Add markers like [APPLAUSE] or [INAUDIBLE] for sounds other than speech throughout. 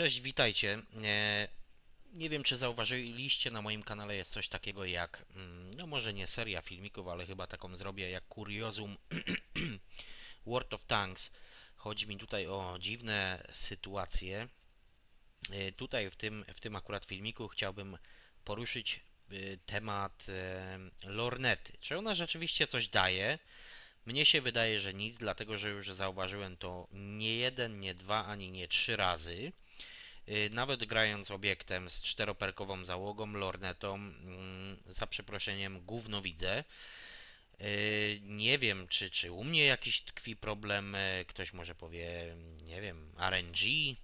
Cześć, witajcie. E, Nie wiem, czy zauważyliście, na moim kanale jest coś takiego jak, mm, no może nie seria filmików, ale chyba taką zrobię jak Kuriozum [CLEARS THROAT] World of Tanks. Chodzi mi tutaj o dziwne sytuacje. E, Tutaj w tym, w tym akurat filmiku chciałbym poruszyć e, temat lornety. Czy ona rzeczywiście coś daje? Mnie się wydaje, że nic, dlatego że już zauważyłem to nie jeden, nie dwa, ani nie trzy razy. Y, Nawet grając obiektem z czteroperkową załogą, lornetą, mm, za przeproszeniem, gówno widzę. Y, Nie wiem, czy, czy u mnie jakiś tkwi problem, y, ktoś może powie, nie wiem, RNG,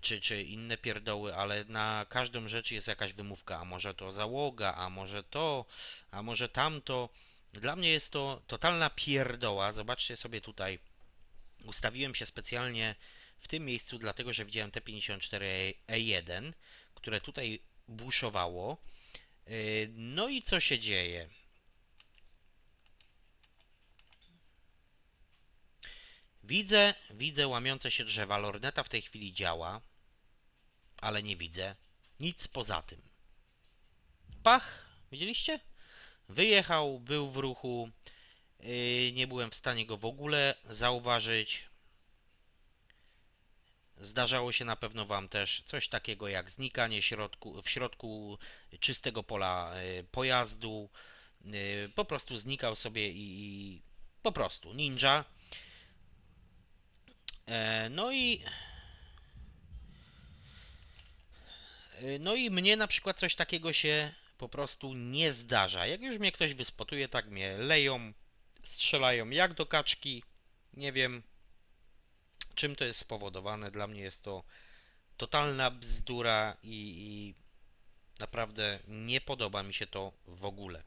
czy, czy inne pierdoły, ale na każdą rzecz jest jakaś wymówka, a może to załoga, a może to, a może tamto. Dla mnie jest to totalna pierdoła. Zobaczcie sobie tutaj. Ustawiłem się specjalnie w tym miejscu, dlatego że widziałem T54E1, które tutaj buszowało. Yy, No i co się dzieje? Widzę, widzę łamiące się drzewa. Lorneta w tej chwili działa, ale nie widzę nic poza tym. Pach! Widzieliście? Wyjechał, był w ruchu. Yy, Nie byłem w stanie go w ogóle zauważyć. Zdarzało się na pewno Wam też coś takiego jak znikanie środku, w środku czystego pola y, pojazdu. Y, Po prostu znikał sobie i, i po prostu ninja. E, No i no i mnie na przykład coś takiego się po prostu nie zdarza. Jak już mnie ktoś wyspotuje, tak mnie leją, strzelają jak do kaczki. Nie wiem, czym to jest spowodowane. Dla mnie jest to totalna bzdura i, i naprawdę nie podoba mi się to w ogóle.